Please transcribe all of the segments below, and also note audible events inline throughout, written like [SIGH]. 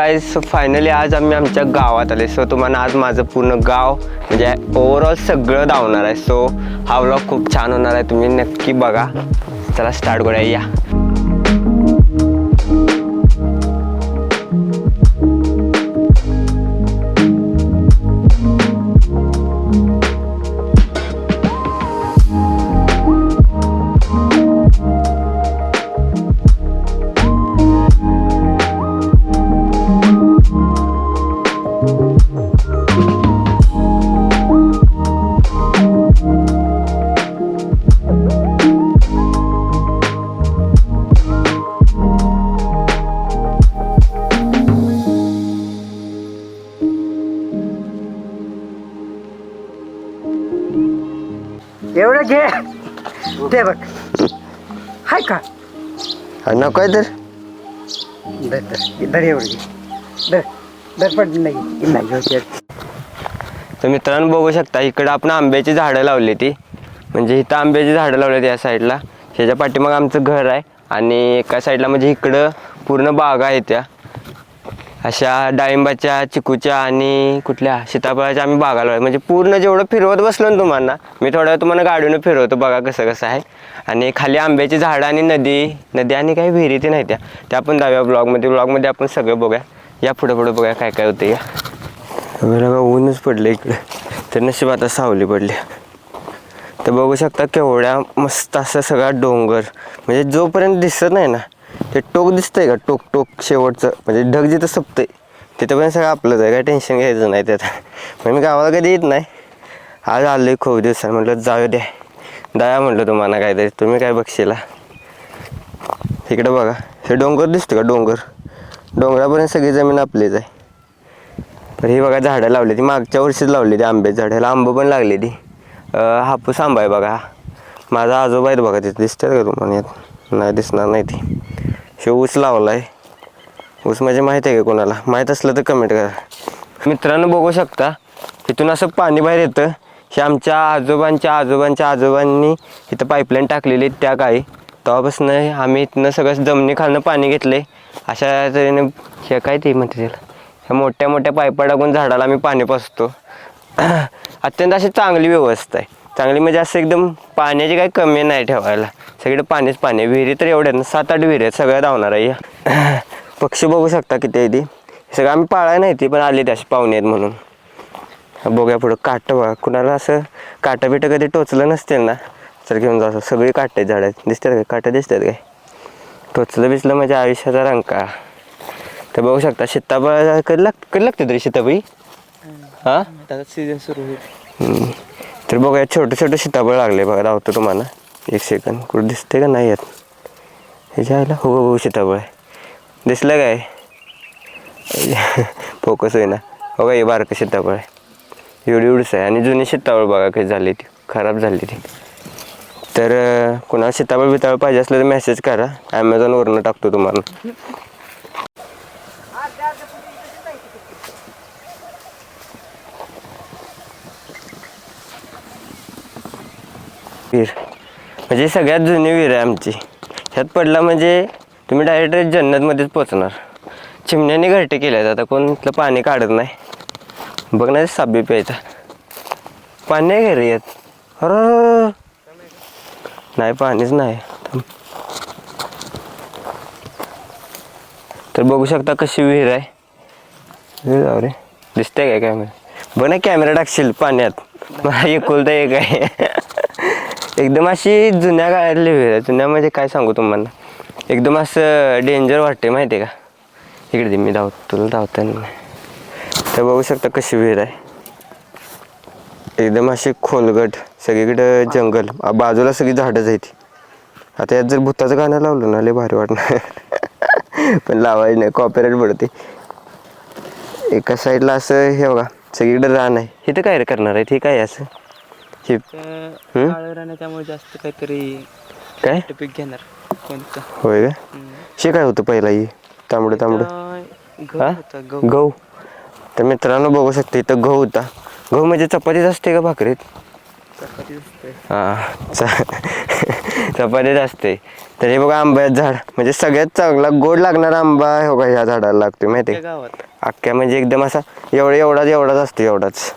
So finally आज आम्ही आमच्या गावात आले सो तुम्हाला आज माझं पूर्ण गाव म्हणजे ओव्हरऑल सगळं धावणार आहे. सो हा व्लॉग खूप छान होणार आहे. तुम्ही नक्की बघा. चला स्टार्ट करूया. या एवढं घे. ते बघ. हाय का? हा, नको आहे तर? दर दर दर एवढं घे. दर दर पड नाही नाही होते तर मित्रांनो बघू शकता इकडं आपण आंब्याची झाडं लावली ती. म्हणजे इथं आंब्याची झाडं लावली या साईडला. ह्याच्या पाठीमाग आमचं घर आहे. आणि एका साईडला म्हणजे इकडं पूर्ण बागा आहेत त्या अशा डाळिंबाच्या चिकूच्या आणि कुठल्या सीताफळाच्या आम्ही बागा लावल्या म्हणजे पूर्ण जेवढं फिरवत बसलो ना तुम्हाला मी थोड्या वेळ तुम्हाला गाडीनं फिरवतो बघा कसं कसं आहे. आणि खाली आंब्याची झाडं आणि नदी नदी आणि काही विहिरी ते नाही त्या. त्या पण जाऊया ब्लॉगमध्ये. ब्लॉगमध्ये आपण सगळं बघूया. या पुढे पुढे बघूया काय काय होतं या. बघा ऊनच पडलं इकडे. तर नशीब आता सावली पडली. तर बघू शकता केवढ्या मस्त असं सगळा डोंगर. म्हणजे जोपर्यंत दिसत नाही ना ते टोक दिसतंय का? टोक टोक शेवटचं. म्हणजे ढग जिथं सपतंय तिथं पण सगळं आपलंच आहे काय टेन्शन घ्यायचं नाही त्यात म्हणजे मी गावाला कधी येत नाही. आज आलोय खूप दिवसांनी. म्हटलं जाऊ द्या. दया म्हटलं तुम्हाला काहीतरी. तुम्ही काय बघशीला? इकडं बघा. हे डोंगर दिसतं का? डोंगर. डोंगरापर्यंत सगळी जमीन आपलीच आहे. तर ही बघा झाडं लावली ती. मागच्या वर्षीच लावली ती आंब्याची झाडं ह्याला आंबं पण लागली ती. हापूस आंबा आहे बघा. माझा आजोबा आहेत बघा तिथे. दिसतात का तुम्हाला? यात नाही दिसणार नाही ती. शे ऊस लावला आहे ऊस म्हणजे माहीत आहे का कोणाला? माहीत असलं तर कमेंट करा. मित्रांनो बघू शकता इथून असं पाणी बाहेर येतं. हे आमच्या आजोबांच्या आजोबांच्या आजोबांनी इथं पाईपलाईन टाकलेली त्या काही तेव्हापासून आम्ही इथनं सगळं जमिनी खालनं पाणी घेतले. अशा तऱ्हेने हे काय ते म्हणते त्याला? ह्या मोठ्या मोठ्या पाईपा टाकून झाडाला आम्ही पाणी पसतो [CLEARS THROAT] अत्यंत अशी चांगली व्यवस्था आहे. चांगली म्हणजे असं एकदम पाण्याची काही कमी नाही ठेवायला. सगळीकडे पाणीच पाणी. विहिरी तर एवढ्या ना सात आठ विहिरी आहेत सगळ्या धावणार आहे. या. [CLEARS THROAT] पक्षी बघू शकता किती आहे ती. सगळं आम्ही पाळाय नाही ती पण आली अशी पाहुणे आहेत म्हणून. बघूया पुढं काटं बघा. कुणाला असं काटं बिटं कधी टोचलं नसतील ना तर घेऊन जा सगळी काटे झाड आहेत. दिसतात काय? काटं दिसतात काय? टोचलं बिचलं म्हणजे आयुष्याचा रंका. तर बघू शकता सीताफळ कधी लाग कधी लागते तरी सीताफळी हां? सीझन सुरू होईल. तर बघा छोटं छोटं सीताफळ लागले बघा. दावतो तुम्हाला. एक सेकंद कुठं दिसते का नाही येत? ह्याच्या आईला हो हो सीताफळ आहे. दिसलं काय? [LAUGHS] फोकस होईना. बघा हे बारकं सीताफळ आहे. एवढी एवढीच आहे. आणि जुनी सीताफळ बघा काही झाली ती. खराब झाली ती. तर कुणाला कोणाला सीताफळ बिताळ पाहिजे असलं तर मेसेज करा. ॲमेझॉनवरनं टाकतो तुम्हाला. विहीर म्हणजे सगळ्यात जुनी विहीर आहे आमची. ह्यात पडला म्हणजे तुम्ही डायरेक्ट जन्नतमध्येच पोचणार चिमण्याने घरटे केल्यात आता कोण इथलं पाणी काढत नाही. बघ ना साबी प्यायचा. पाणी नाही घरी येत? अर. नाही पाणीच नाही. तर बघू शकता कशी विहीर आहे. जाऊ रे. दिसते काय कॅमेरा बघ ना कॅमेरा टाकशील पाण्यात. [LAUGHS] मला एकुलता एक आहे. एकदम अशी जुन्या काळातली विहीर आहे. जुन्यामध्ये म्हणजे काय सांगू तुम्हाला? एकदम असं डेंजर वाटते माहिती आहे का? इकडे मी धावतो तुला धावताना तर बघू शकता कशी विहीर आहे. एकदम अशी खोलगट सगळीकडं जंगल बाजूला सगळी झाडंच आहेत. आता यात जर भूताचं गाणं लावलं ना लय भारी वाटणार. [LAUGHS] पण लावायचं नाही कॉपीराईट पडते एका साईडला असं हे बघा सगळीकडे रान आहे. इथं काय करणार आहे हे काय आहे असं? हे हम्म? काळं राहणं त्यामुळे जास्त काहीतरी काय? पीक घेणार कोणतं? होय का? शे काय होतं पहिला ही? तांबडं तांबडं. गहू हा? होता गहू. गहू? तर मित्रांनो बघू शकता इथं गहू होता. गहू म्हणजे चपातीच असते का भाकरीत? चपाती हा चा- [LAUGHS] चपातीच असते. तर हे बघा आंब्याचं झाड. म्हणजे सगळ्यात चांगला गोड लागणारा आंबा हो का ह्या झाडाला लागतो माहिती आहे? गावात. अख्ख्या म्हणजे एकदम असा एवढा एवढाच एवढाच असतो एवढाच.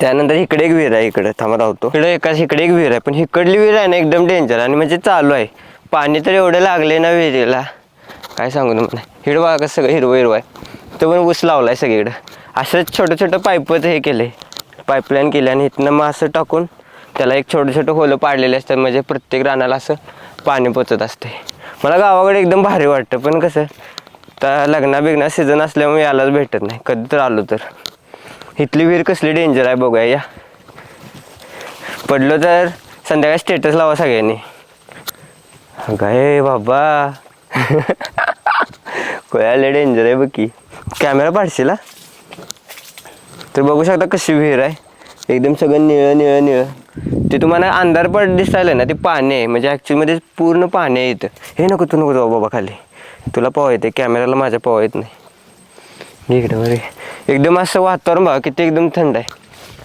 त्यानंतर इकडे एक विहीर आहे इकडे थांबा राहतो. इकडे एकाच इकडे एक विहीर आहे पण इकडली विहीर आहे ना एकदम डेंजर आणि म्हणजे चालू आहे. पाणी तर एवढं लागले ना विहिरीला. काय सांगू तुम्हाला? हिरवा कसं सगळं हिरवं हिरवं आहे. तो पण ऊस लावला आहे सगळीकडं. असंच छोटं छोटं पाईपच हे केले पाईपलाईन केली आणि इथनं मग असं टाकून त्याला एक छोटं छोटं होलं पाडलेले असतात. म्हणजे प्रत्येक रानाला असं पाणी पोचत असते मला गावाकडे एकदम भारी वाटतं पण कसं? तर लग्ना बिग्ना सीझन असल्यामुळे यालाच भेटत नाही. कधी तर आलो तर. इथली विहीर कसली डेंजर आहे बघूया या. पडलो तर संध्याकाळी स्टेटस लावा सगळ्यांनी. काय बाबा. कोयाले डेंजर आहे बघ की. कॅमेरा पाडशील तर बघू शकता कशी विहीर आहे. एकदम सगळं निळं निळं निळं. ते तुम्हाला अंधार पड दिसायला ना ते पाणी आहे. म्हणजे ॲक्च्युअलमध्ये पूर्ण पाणी आहे इथं. हे नको तू नको जाऊ बाबा खाली. तुला पोहा येते कॅमेराला माझ्या पोहा येत नाही. इकडे बरे एकदम असं वातावरण बघा किती एकदम थंड आहे.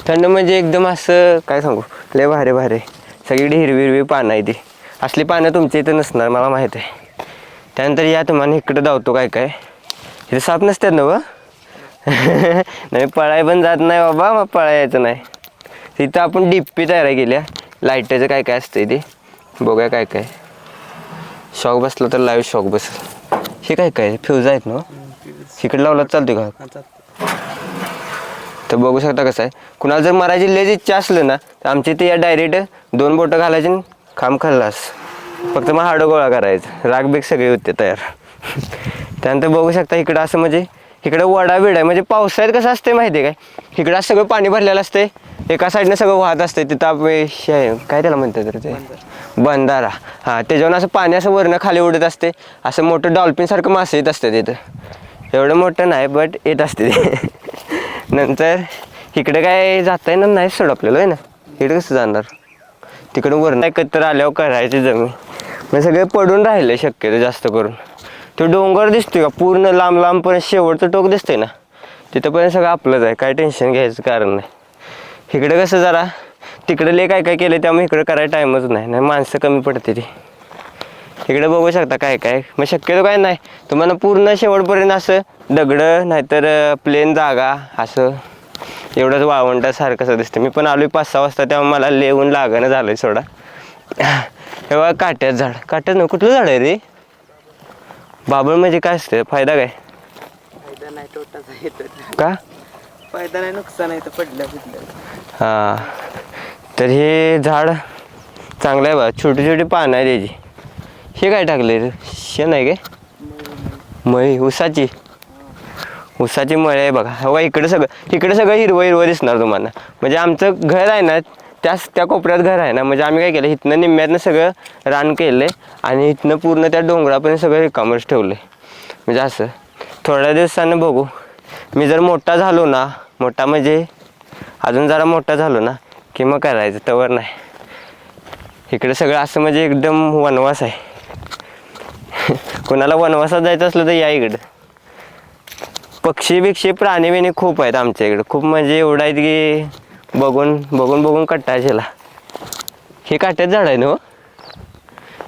थंड म्हणजे एकदम असं काय सांगू लय भारे भारे. सगळीकडे हिरवी हिरवी पानं आहे ती. असली पानं तुमच्या इथं नसणार मला माहीत आहे. त्यानंतर या तुम्हाला इकडं धावतो काय काय. इथे साप नसतात ना व? [LAUGHS] नाही पळाय पण जात नाही बाबा मग पळायचं नाही. तिथं आपण डिप्पी तयार केल्या लाईटाचं काय काय असतं ते. बघा काय काय. शॉक बसला तर लाईव्ह शॉक बसेल. हे काय काय? फ्यूज आहेत ना इकडे लावलं चालते का? तर बघू शकता कसं आहे. कुणाला जर मराठी लयच इच्छा असलं ना तर आमच्या इथे या डायरेक्ट दोन बोटं घालायचे आणि खांब खाल्लास. फक्त मग हाडं गोळा करायचं. राग बीग सगळे होते तयार. त्यानंतर बघू शकता इकडं असं म्हणजे इकडं वडा बिड आहे. म्हणजे पावसाळ्यात कसं असते माहिती आहे काय? इकडं असं सगळं पाणी भरलेलं असते एका साईडनं सगळं वाहत असते तिथं आप- हे काय त्याला म्हणतात तर ते? बंधारा. हां त्याच्यावर असं पाणी असं वरनं खाली उडत असते असं मोठं डॉल्फिनसारखं मासे येत असते तिथं. एवढं मोठं नाही बट येत असते ते नंतर इकडे काय जाता येणार नाही सोड आपल्याला आहे ना? इकडे कसं जाणार? तिकडे वरण एकत्र आल्यावर करायची जमीन. मग सगळे पडून राहिले शक्यतो जास्त करून. तो डोंगर दिसतोय का? पूर्ण लांब लांबपर्यंत शेवटचं टोक दिसतंय ना? तिथंपर्यंत सगळं आपलंच आहे काय टेन्शन घ्यायचं कारण नाही. इकडे कसं जरा तिकडे लय काय काय केलं त्यामुळे इकडे करायला टाईमच नाही नाही माणसं कमी पडते ती. इकडे बघू शकता काय काय. मग शक्यतो काय नाही. तुम्हाला पूर्ण शेवटपर्यंत असं दगडं नाहीतर प्लेन जागा असं एवढंच वाळवंटासारखं असं दिसतं. मी पण आलोय पाच सहा वाजता तेव्हा मला लेवून लागणं झालंय सोडा. हे बघा काट्याचं झाड. काट्यात ना कुठलं झाड आहे रे? बाबळ म्हणजे काय असतं? फायदा काय? का? फायदा नाही नुकसान आहे हां. तर हे झाड चांगलं आहे बघा. छोटी छोटी पानं आहे त्याची हे काय टाकले शेण आहे काय? मळी उसाची उसाची मळी आहे बघा. हो इकडे सगळं इकडे सगळं हिरवं हिरवं दिसणार तुम्हाला. म्हणजे आमचं घर आहे ना त्याच त्या कोपऱ्यात घर आहे ना म्हणजे आम्ही काय केलं इथनं निम्म्यातनं सगळं रान केलं आणि इथनं पूर्ण त्या डोंगरापर्यंत सगळं रिकामच ठेवलं म्हणजे असं. थोड्या दिवसानं बघू. मी जर मोठा झालो ना मोठा म्हणजे अजून जरा मोठा झालो ना की मग करायचं तवर नाही. इकडे सगळं असं म्हणजे एकदम वनवास आहे. कोणाला वनवासात जायचं असलं तर या इकडं. पक्षी बिक्षी प्राणी बिणी खूप आहेत आमच्या इकडं. खूप म्हणजे एवढं आहेत की बघून बघून बघून कट्टायला हे काट्यात झाड आहे ना हो?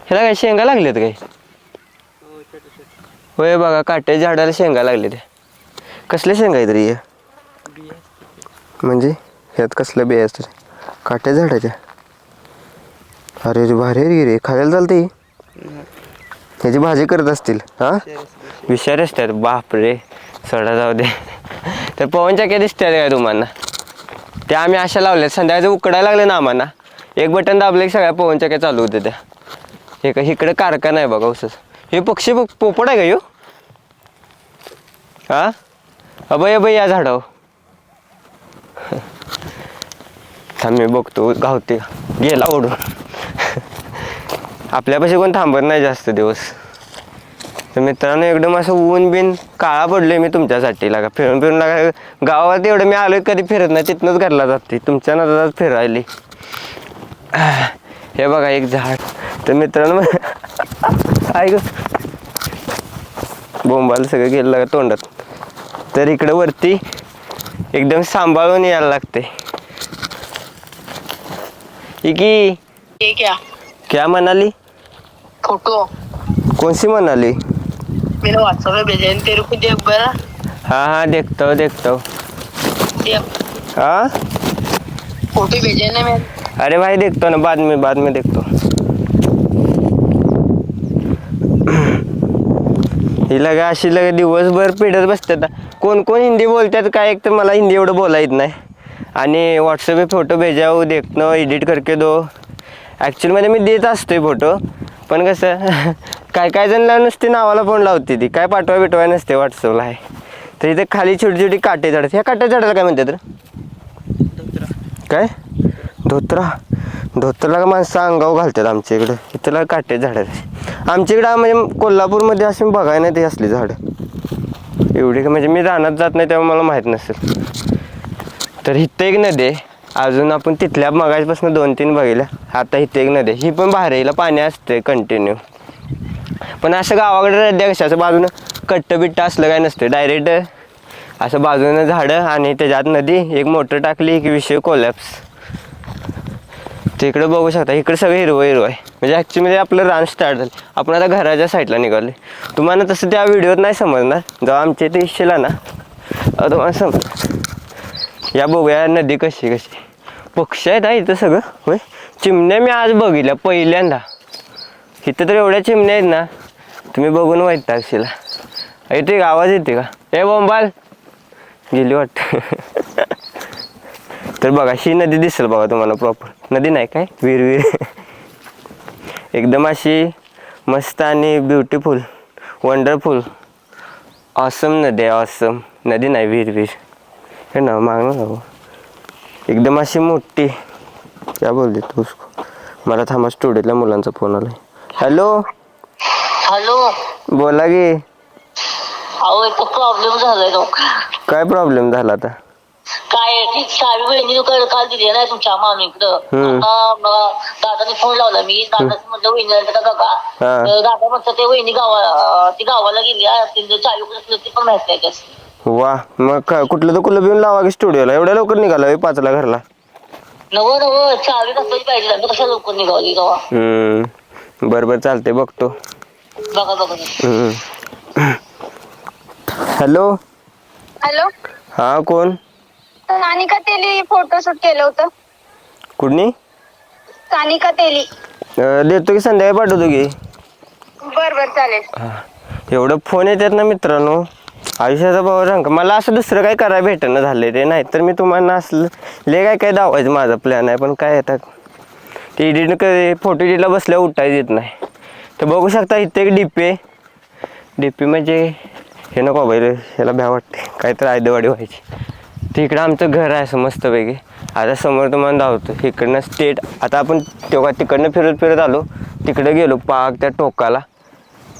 ह्याला काय शेंगा लागल्यात काही होय बघा काट्याच्या झाडाला शेंगा लागले ते कसल्या शेंगा आहेत रे म्हणजे ह्यात कसलं बिया असतं काट्या झाडाच्या? अरे रे भारी रे. खायला चालते त्याची भाजी करत असतील हा? विषारी असतात बापरे. सोडा जाऊ दे. [LAUGHS] तर पवनचक्क्या दिसतात काय तुम्हाला? त्या आम्ही अशा लावल्या संध्याकाळचं उकडायला लागले ना आम्हाला. एक बटन दाबलं की सगळ्या पवनचक्क्या चालू होत्या त्या. हे इकडे कारखाना आहे बघा उसच. हे पक्षी बघ पोपट आहे का यो? हा? अबय अबय या झाडावर. [LAUGHS] थांब मी बघतो. गावते. गेला ओढून. आपल्यापाशी कोण थांबत नाही जास्त दिवस. तर मित्रांनो एकदम असं ऊन बिन काळा पडलोय मी तुमच्यासाठी. लागा फिरून फिरून लागा गावात एवढं मी आलोय कधी फिरत नाही तिथनंच घरला जाते. तुमच्या नजरात फिरायली. हे बघा एक झाड. तर मित्रांनो [LAUGHS] ऐक. बोंबाला सगळं गेलं लागा तोंडात. तर इकडे वरती एकदम सांभाळून यायला लागते. इकी. क्या म्हणाली? फोटो कोणसी म्हणाली? मेरे व्हाट्सएप पे भेजे हैं, तेरे को देख बरा. हाँ हाँ देखता हूँ देखता. हूँ देख. हाँ? फोटो भेजे ना मैं अरे भाई देखतो ना बाद में बाद में देखतो. ही लगे अशी लगे दिवसभर पिढत बसतात. कोण कोण हिंदी बोलतात काय एक तर मला हिंदी एवढं बोला येत नाही. आणि व्हॉट्सअप फोटो भेजाव देखणं एडिट करके दो. ॲक्च्युअलमध्ये मी देत असतोय फोटो पण कसं काय काय जण नुसती नावाला फोन लावते ती. काय पाठवा बिटवाय नसते व्हॉट्सअपला आहे तर इथे खाली छोटी छोटी काटे झाडत ह्या काट्या झाडाला काय म्हणतात रे? काय? धोत्रा. धोत्राला का माणसं अंगाव घालतात आमच्या इकडं? इथं काटे झाड आमच्या इकडं म्हणजे कोल्हापूरमध्ये असे बघाय नाही ते असली झाडं. एवढी का म्हणजे मी रानात जात नाही तेव्हा मला माहीत नसेल. तर इथं एक नदी आहे. अजून आपण तिथल्या मगाजपासून दोन तीन बघितल्या आता इथे एक नदी ही पण बाहेरला पाणी असते कंटिन्यू पण असं गावाकडे नद्या कशा असं बाजूनं कट्ट बिट्ट असलं काय नसतं डायरेक्ट असं बाजूनं झाडं आणि त्याच्यात नदी एक मोटर टाकली की विषय कोलॅप्स तिकडे बघू शकता. इकडे सगळं हिरवं हिरवं आहे. म्हणजे ॲक्च्युली आपलं रान स्टार्ट झालं. आपण आता घराच्या साईडला निघाले तुम्हाला तसं त्या व्हिडिओत नाही समजणार. जेव्हा आमच्या इथे इशेला ना तुम्हाला समज या बघूया नदी कशी कशी पक्षी आहेत इथं सगळं. होय? चिमण्या मी आज बघितल्या पहिल्यांदा. इथं तर एवढ्या चिमण्या आहेत ना तुम्ही बघून वाईट टाकशीला येते का आवाज येते का? ए बोंबाल! गेली वाटतं. [LAUGHS] तर बघा अशी नदी दिसेल बघा तुम्हाला प्रॉपर नदी नाही काय? विहीर विहीर [LAUGHS] एकदम अशी मस्त आणि ब्युटिफुल वंडरफुल ऑसम नदी आहे ऑसम नदी नाही विहीर विहीर हे ना मागणं एकदम अशी मोठी. क्या बोलते तू उसको? मला थांबा स्टुडिओतल्या मुलांचा फोन आलाय. हॅलो हॅलो बोला की. अहो एक प्रॉब्लेम झालाय तो. काय प्रॉब्लेम झाला आता? काय ती सावी बहिणी काल दिली नाही तुमच्या मामीकडं हम्म. आता मला दादाने फोन लावला मी. दादाचं म्हटलं वहिनी का काका? हा. तर दादा म्हणतात ते वहिनी गावा ती गावाला गेली आहे चालू कसलं ती पण माहीत नाही त्याची. वा मग काय कुठलं तर कुलं येऊन लावा की स्टुडिओला. एवढ्या लवकर निघाला होय पाचला घरला? नव नव चावी कसली पाहिजे. आता कशा लवकर निघाली गावा? हम्म. बरं बरं चालते बघतो. बघा बघा हम्म. हॅलो? हॅलो? हा कोण? सानिका तेली फोटोशूट केलं होतं. कुठनी? सानिका तेली. अं, देतो की संध्याकाळी पाठवतो की. बर बर चालेल. एवढं फोन येतात ना मित्रांनो. आयुष्याचा भाऊ रंग. मला असं दुसरं काय करायला भेटणं झालं ते नाही. तर मी तुम्हाला असलं ले काय काय दावायचं माझा प्लॅन आहे पण काय येतात ते एडिट कधी फोटो एडिटला बसल्या उठायचं येत नाही. तर बघू शकता इथे एक डीपी आहे. डीपी म्हणजे हे नको बाई ह्याला भ्या वाटते काहीतरी आयदवाडी व्हायची. तर इकडं आमचं घर आहे असं मस्तपैकी. आता समोर तुम्हाला धावतो इकडनं स्टेट आता आपण तेव्हा तिकडनं फिरत फिरत आलो. तिकडं गेलो पाक त्या टोकाला.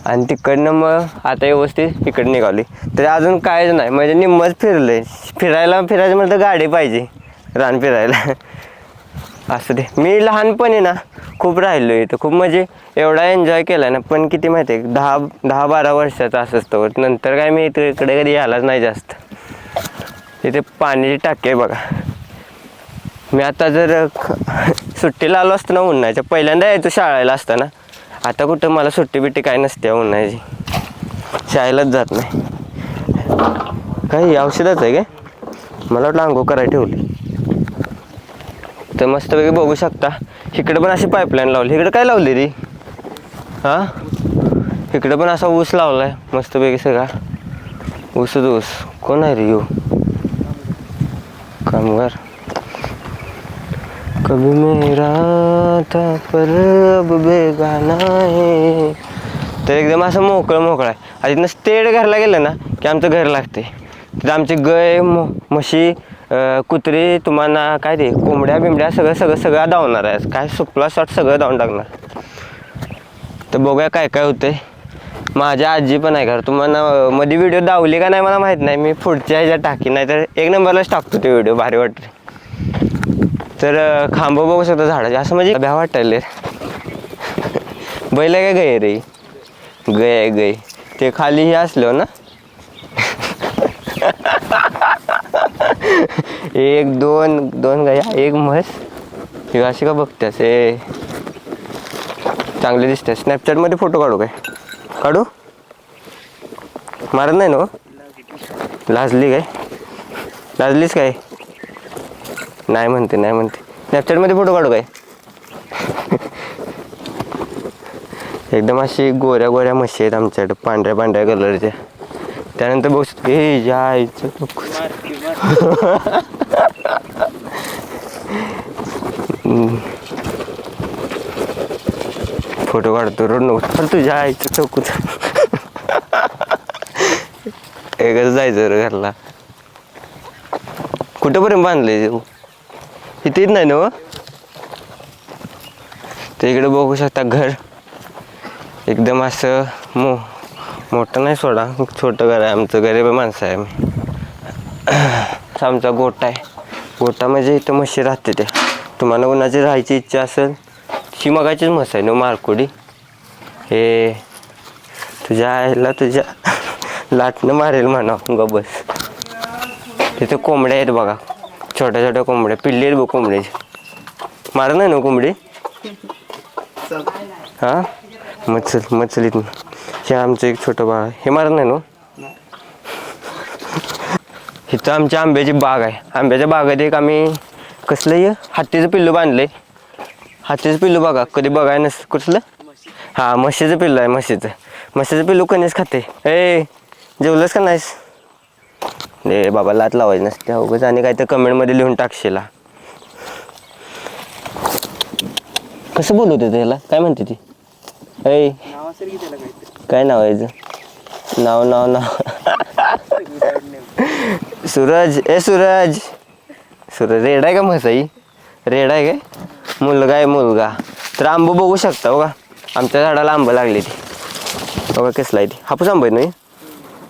आणि तिकडनं मग आता व्यवस्थित इकडे निघाली. तर अजून कायच नाही. म्हणजे निम्मच फिरलंय. फिरायला फिरायचं म्हटलं गाडी पाहिजे. रान फिरायला. असं ते मी लहानपणी ना खूप राहिलो इथं. खूप म्हणजे एवढा एन्जॉय केला ना. पण किती माहिती आहे दहा दहा बारा वर्षाचा असं तो. नंतर काय मी इथं इकडे कधी यायलाच नाही जास्त. इथे पाण्याची टाकी आहे बघा. मी आता जर सुट्टीला आलो असतो ना उन्हाळ्याच्या पहिल्यांदा यायचो शाळेला असताना. आता कुठं मला सुट्टी बिट्टी काय नसते हो उन्हाची शाळेलाच जात नाही. काही औषधच आहे काय? मला वाटलं अंघोळ करायला ठेवली. तर मस्तपैकी बघू शकता. इकडे पण अशी पाईपलाईन लावली. इकडे काय लावली रे? हां? इकडे पण असा ऊस लावलाय. मस्तपैकी सगळा. ऊसच ऊस. कोण आहे रे येऊ कामगार. कभी मेरा था पर अब बेगाना है। तर एकदम असं मोकळं मोकळं आहे. आणि तिथनं स्टेड घरला गेलं ना की आमचं घर लागते तिथं आमचे गाय म म्हशी अं, कुत्री तुम्हाला काय ते कोंबड्या बिंबड्या सगळं सगळं सगळं धावणार आहे. काय सुपला शॉट सगळं धावून टाकणार. तर बघूया काय काय होतंय. माझ्या आजी पण आहे घर. तुम्हाला अं, मध्ये व्हिडिओ दावली का नाही मला माहीत नाही. मी पुढच्या ह्याच्यात टाकी नाही तर एक नंबरलाच टाकतो ते व्हिडिओ भारी वाटते तर खांब बघू शकता झाडाचे. असं म्हणजे भ्या वाटायले बैल आहे गय रे? गय गय. ते खाली हे असलो ना? एक दोन दोन गाया. एक म्हस. हे अशी का बघतेस ए. चांगले दिसते स्नॅपचॅटमध्ये फोटो काढू काय? काढू? मारत नाही ना हो? लाजली काय? लाजलीस काय? नाही म्हणते नाही म्हणते. स्नॅपचॅटमध्ये फोटो काढू काय? एकदम अशी गोऱ्या गोऱ्या म्हशी आहेत आमच्याकडे पांढऱ्या पांढऱ्या कलरच्या. त्यानंतर बघू शकतो. हे जायचं फोटो काढतो रोड नको. अरे तुझ्या आईचं चौकूच एकच जायचं रे घरला. कुठंपर्यंत बांधले इथेच नाही ना हो? इकडे बघू शकता घर. एकदम असं मो मोठं नाही सोडा छोटं घर आहे आमचं गरीब माणसं आहे आम्ही. [CLEARS THROAT] आमचा गोटा आहे. गोटा म्हणजे इथं म्हशी राहते त्या तुम्हाला कोणाची राहायची इच्छा असेल ही मगाचीच म्हस आहे ना हो, मारकुडी? हे तुझ्या आईला तुझ्या [LAUGHS] लाटणं मारेल म्हणा ग बस तिथे कोंबड्या आहेत बघा. छोट्या छोट्या कोंबड्या पिल्ले आहेत बघ कोंबड्याची मार नाही ना कोंबडी? हा? मचल मचलीत हे आमचं एक छोटं बाळ हे मारत नाही ना? इथं आमच्या आंब्याची बाग आहे. आंब्याच्या बागेत एक आम्ही कसलंही हत्तीचं पिल्लू बांधलंय. हत्तीचं पिल्लू बघा. कधी बघाय नस कुठलं? हा म्हशीचं पिल्लू आहे म्हशीचं. म्हशीचं पिल्लू कणीच खाते. ए जेवलंस का नाहीस? ए बाबा लात लावायची नसते. उगाच आणि काय तर कमेंटमध्ये लिहून टाकशील कसं बोलवते त्याला काय म्हणते ती? ऐ. काय नाव आहे नाव नाव नाव. सूरज. ए सूरज. सूरज रेड आहे का म्हसाई? रेड आहे काय? मुलगा आहे मुलगा. तर आंब बघू शकता बघा. आमच्या झाडाला आंबं लागली ती. बघा कसला आहे ती. हापूस आंबा आहे नाही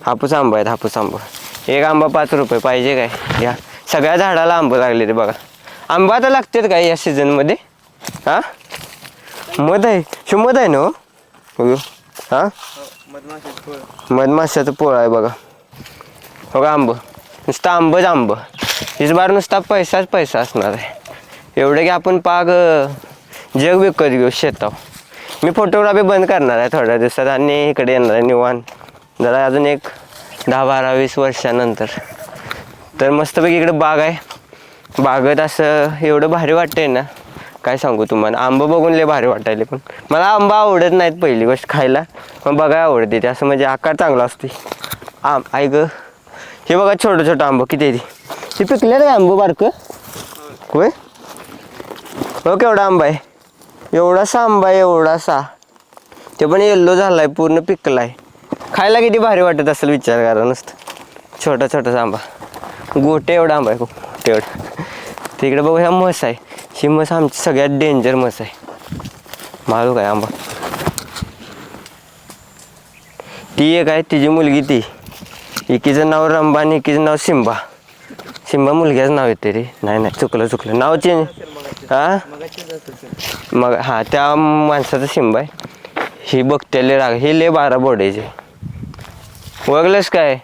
हापूस आंबा आहेत हापूस आंबा. एक आंबा पाच रुपये पाहिजे काय? या. सगळ्या झाडाला आंबं लागले रे बघा. आंबा तर लागतात काय या सीझनमध्ये हां? मध आहे. शो मध आहे ना हो? हो. हां. मधमाशाचं पोळ आहे बघा. हो का आंब? नुसतं आंबच आंब. इस बार नुसता पैसाच पैसा असणार आहे. एवढं की आपण पाग जग विकत घेऊ शेताव. मी फोटोग्राफी बंद करणार आहे थोड्या दिवसात आणि इकडे येणार आहे निवान जरा अजून एक दहा बारा वीस वर्षानंतर. तर मस्तपैकी इकडं बाग आहे. बागत असं एवढं भारी वाटतंय ना. काय सांगू तुम्हाला? आंब बघून लय भारी वाटायले पण. मला आंबा आवडत नाहीत पहिली गोष्ट खायला. पण बघायला आवडते ते. असं म्हणजे आकार चांगला असते आम ऐक हे बघा छोटं छोटं आंब किती आहे ते. हे पिकले ना आंब बारकं. होय? हो केवढा आंबा आहे? एवढासा आंबा आहे एवढासा. ते पण येल्लो झाला आहे पूर्ण पिकलाय. खायला किती भारी वाटत असेल विचार करा नुसतं. छोटा छोटासा आंबा. गोटे एवढा आंबा आहे खूप. गोटे एवढा. तिकडे बघू ह्या म्हस आहे. ही म्हस आमची सगळ्यात डेंजर म्हस आहे. मारू काय आंबा? ती एक आहे तिची मुलगी ती. एकीचं नाव रंबा आणि एकीचं नाव सिंबा. सिंबा मुलग्याचं नाव येते रे. नाही नाही चुकलं चुकलं. नाव चेंज. हा? मग हा त्या माणसाचं सिंबा आहे. ही बघतेले राग. हे ले बारा बोर्डाचे. ओळखलंस काय?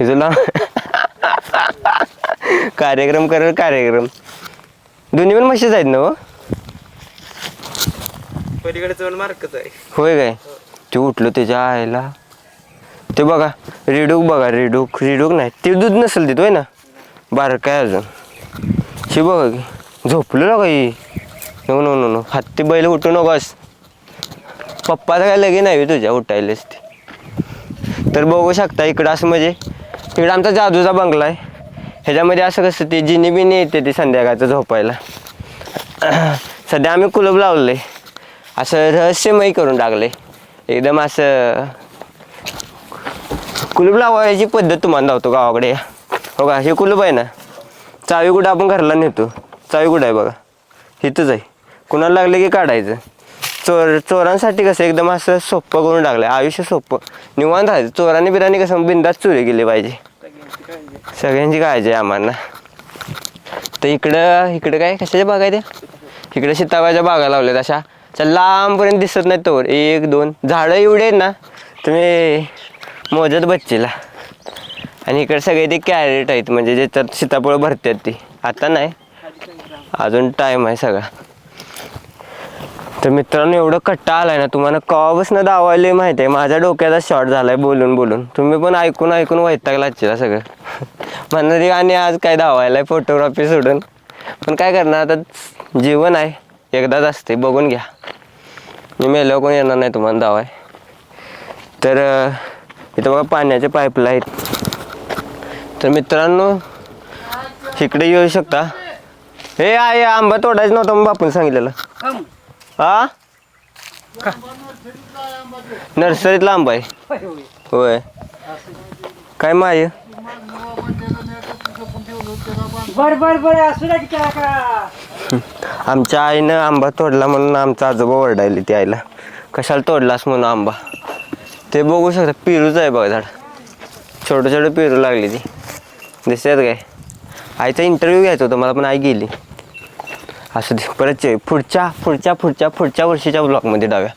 हे तुला कार्यक्रम कर कार्यक्रम. दोन्ही पण म्हशीच आहेत ना हो? होय काय? ते उठलो त्याच्या आईला. ते बघा रेडूक बघा रेडूक. रेडूक नाही ते दूध नसेल होय ना? बारकाय अजून. शी बघा की झोपलो ना काही? नको नको नको हत्ती बैल उठू नकोस. पप्पाचा काय लगे नाही तुझ्या उठायलाच ते. तर बघू शकता इकडं असं म्हणजे इकडं आमचा जादूचा बंगला आहे. ह्याच्यामध्ये असं कसं ते जिनी बिनी येते ते संध्याकाळचं झोपायला. [CLEARS THROAT] सध्या आम्ही कुलूप लावले असं रहस्यमयी करून टाकले एकदम असं कुलूप लावायची पद्धत तुम्हाला लावतो गावाकडे हो का? हे कुलूप आहे ना? चावी कुठं आपण घरला नेतो. चावी कुठं आहे बघा? इथंच आहे. कुणाला लागलं की काढायचं. चोर चोरांसाठी कसं एकदम असं सोपं करून टाकलं आयुष्य सोपं. निवांत राहायचं चोरांनी बिरांनी कसं बिंदास चोरी केली पाहिजे. सगळ्यांची काळजी आहे आम्हाला तर इकडं इकडं काय? कशाच्या बागा आहे त्या इकडे सीताबाच्या बागा लावल्यात अशा. तर लांबपर्यंत दिसत नाही तोवर. एक दोन. झाडं एवढे आहेत ना तुम्ही मोजत बच्चीला आणि इकडे सगळे ते कॅरेट आहेत. म्हणजे ज्याच्यात सीताफळ भरतात ती. आता नाही. अजून टाईम आहे सगळा. तर मित्रांनो एवढं कट्टा आलाय ना तुम्हाला कवापासून दावायला माहिती आहे माझ्या डोक्याचा शॉर्ट झालाय बोलून बोलून. तुम्ही पण ऐकून ऐकून वैतागला लागशील सगळं [LAUGHS] म्हणणं आणि आज काय धावायलाय फोटोग्राफी सोडून? पण काय करणार आता जीवन आहे. एकदाच असते बघून घ्या. मी मेल्यावर कोण येणार नाही तुम्हाला धावाय तर इथं बघा पाण्याचे पाईपला आहेत. तर मित्रांनो इकडे येऊ शकता. हे आहे आंबा तोडायचं नव्हतं मग बापून सांगितलेलं. हा नर्सरीतला आंबा आहे. होय, काय माय? बर बर बर असू द्या की त्याला. का आमच्या आईनं आंबा तोडला म्हणून आमचा आजोबा ओरडायली ती आईला. कशाला तोडलास म्हणून आंबा? ते बघू शकता पेरूच आहे बघा झाड. छोटं छोटं पेरू लागली ती. दिसतात काय? आईचा इंटरव्ह्यू घ्यायचा होता मला पण आई गेली. असं दे. परत पुढच्या पुढच्या पुढच्या पुढच्या वर्षीच्या ब्लॉकमध्ये डाव्या.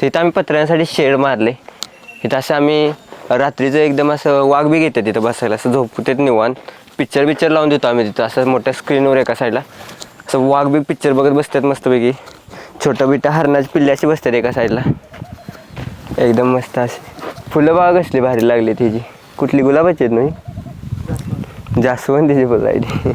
तिथं आम्ही पत्र्यांसाठी शेड मारले. तिथं असं आम्ही रात्रीचं एकदम असं वाघ बी घेते तिथं बसायला. असं झोपू निवान पिक्चर पिक्चर लावून देतो आम्ही तिथं. असं मोठ्या स्क्रीनवर एका साईडला असं वाघ बी पिक्चर बघत बसतात मस्तपैकी. छोटं बिटा हरणाची पिल्ल्याची बसतात एका साईडला एकदम मस्त असे फुलं बाग असली भारी लागली त्याची कुठली गुलाबाची आहेत नाही जास्वंदीची फुलं आहे ती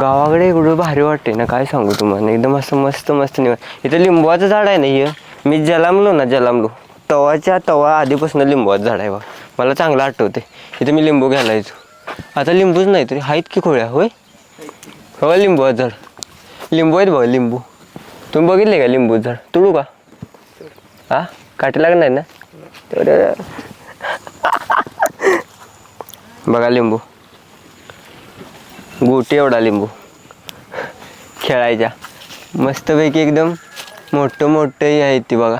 गावाकडे एवढं भारी वाटते ना काय सांगू तुम्हाला? एकदम असं मस्त मस्त निवांत इथं लिंबवाचं झाड आहे ना हे? मी जलामलो ना जलामलो. तवाच्या तवा आधीपासून लिंबवाचं झाड आहे बा मला चांगलं आठवते इथं मी लिंबू घ्यायला येतो. आता लिंबूच नाही तरी आहेत की खोळ्या होय? हो लिंबूचं झाड. लिंबू आहेत बघा लिंबू. तुम्ही बघितले का लिंबूचं झाड? तुडू का? हा काटे लागणार नाही ना? तर. [LAUGHS] बघा लिंबू. गोटी एवढा लिंबू. खेळायच्या. मस्तपैकी एकदम मोठं मोठंही आहे ती बघा.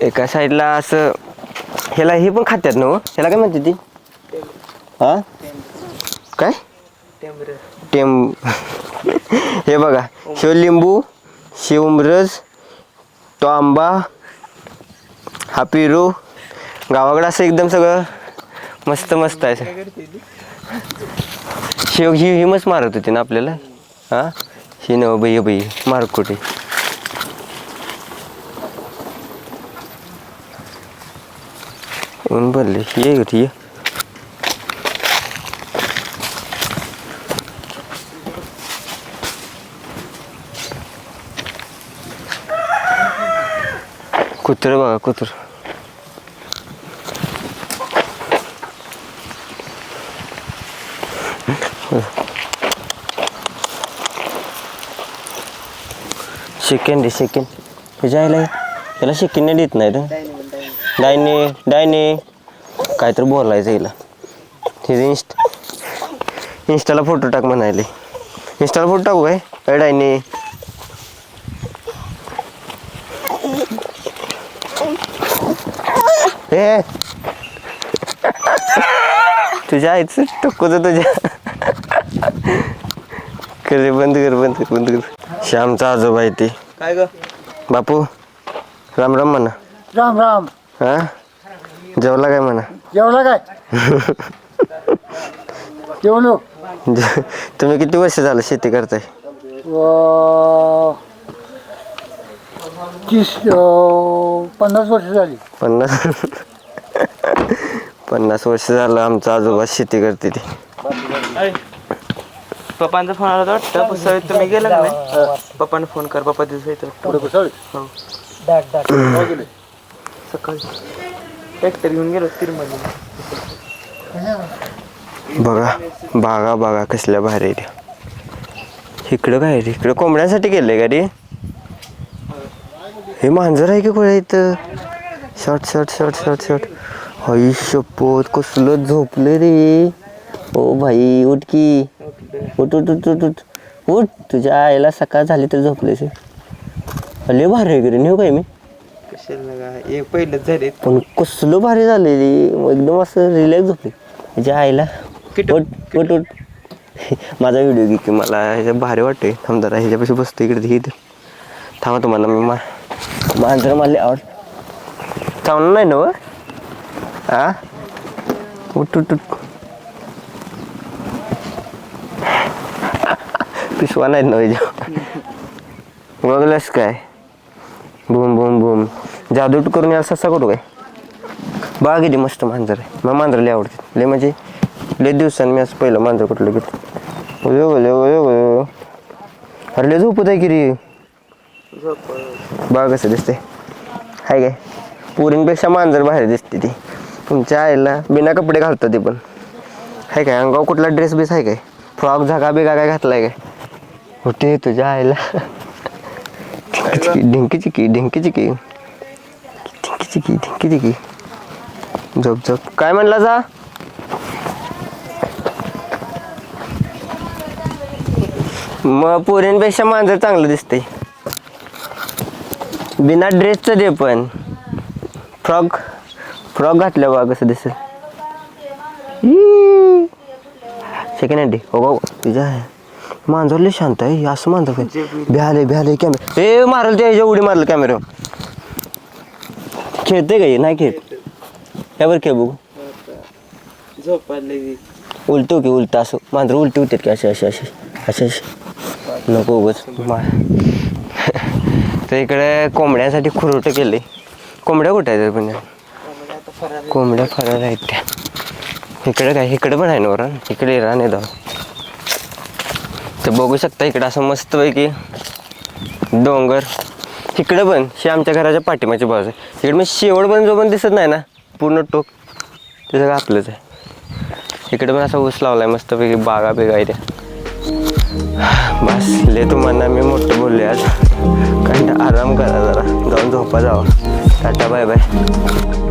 एका साईडला असं ह्याला हे पण खात्यात ना हो? ह्याला काय म्हणते ती? हा? काय? टेम [LAUGHS] हे बघा. शिव लिंबू शिवमरज तो आंबा हा पेरू. गावाकडं असं एकदम सगळं मस्त मस्त आहे. शेव ही हिमच मारत होती ना आपल्याला? हा? ही नव बाई बाई. मार कुठे? ऊन भरले. ये होती ये. कुत्र बघा कुत्र. चिकन रे चिकन हे आईला याला चिकन नाही देत नाही तर डायने डायने काय तर बोलायचं हिला. तिथे इन्स्ट इन्स्टाला फोटो टाक म्हणायले. इन्स्टाला फोटो टाकू काय? काय डायने हे तुझ्या आईचं टक्कोच तुझ्या. कर बंद कर बंद कर बंद कर. श्यामचा आजोबा आहे ते. काय ग? बापू राम राम म्हणा. राम राम. हा? जेवला काय म्हणा? जेवला काय? जेवलो. जे- तुम्ही किती वर्ष झालं शेती करताय? व- तीस अं, पन्नास वर्ष झाली. पन्नास? पन्नास वर्ष झालं आमचा आजोबा शेती करते ती. पप्पांचा फोन आला होता वाटतं. तुम्ही गेला का नाही? पप्पाने फोन कर पप्पा दिवस येतो हो. गेले. सकाळी. ट्रॅक्टर घेऊन गेलो तिरमध्ये बघा बागा बागा कसल्या भारी आहे त्या इकडं काय रे इकडं कोंबड्यांसाठी गेले का रे? हे मांजर आहे की कोळ्या इथं? Short short short short short हई शपथ कसलं झोपलं रे? ओ भाई उठ की. उठ उठ उठ उठ उठ. उठ. तुझ्या आईला सकाळ झाली तर झोपलेस लय भारी आहे की रे नेऊ काय मी? कशाला पहिलंच झाले. पण कसलं भारी झाले रे. एकदम असं रिलॅक्स झोपले. माझ्या आईला उठ उठ उठ. माझा व्हिडिओ घे की मला. ह्याच्या भारी वाटते थांब जरा. ह्याच्यापाशी बसतो इकडे. घे. थांबा तुम्हाला मी मा मांजर मारले. आवड चावणार नाही ना व? हा उठ उठ उठ. पिशवा नाहीत ना ह्याच्या बघलंस काय? भूम बूम बूम. जादू करून याला ससा करू काय? बघा किती मस्त मांजर आहे. मला मांजर लय आवडते. लय म्हणजे लय दिवसांनी मी असं पहिलं मांजर कुठलं घेतो ओयो ओयो ओयो ओयो अरे लय झोपत आहे की रे. बघा कसं दिसते हाय काय? पुरींपेक्षा मांजर बाहेर दिसते ती. तुमच्या आईला बिना कपडे घालतात ते पण. हाय काय? अंगावर कुठला ड्रेस बेस आहे काय? फ्रॉक झागा बिगा काय घातलाय काय? होते तुझ्या आईला? ढिंकी चिकी ढिंकी चिकी ढिंकी चिकी ढिंकी चिकी झोप झोप. काय म्हणला जा मग पोरींपेक्षा मांजर चांगलं दिसते बिना ड्रेसचं दे पण. फ्रॉक फ्रॉक घातल्या बा कसं दिसेल. सेकंड हँडी हो, हो, हो. तुझ्या आहे. मांजर लय शांत आहे असं मांजर काय? भ्याले भ्याले कॅमेरा ए मारल ते उडी मारल कॅमेरा खेळते का हे? नाही खेळ यावर खेळ बघू. उलटू की उलट असं. मांजर उलटी होते की असे असे असे असे असे नको उगच. [LAUGHS] तर इकडे कोंबड्यासाठी खुरवटं केले कोंबड्या कुठे आहेत पण कोंबड्या फरार आहेत त्या. इकडे काय? इकडे पण आहे ना वरण? इकडे राणे दाव तर बघू शकता इकडं असं मस्तपैकी डोंगर. इकडं पण हे आमच्या घराच्या पाठीमाची बाजू आहे. इकडे म्हणजे मग शेवट पण जो पण दिसत नाही ना पूर्ण टोक ते सगळं आपलंच आहे. इकडे पण असा ऊस लावलाय मस्तपैकी बागा बिगा आहे त्या. बस ले तुम्हाला मी मोठं बोलले आज. कारण आराम करा जरा जाऊन झोपा जावा. Tata bye bye.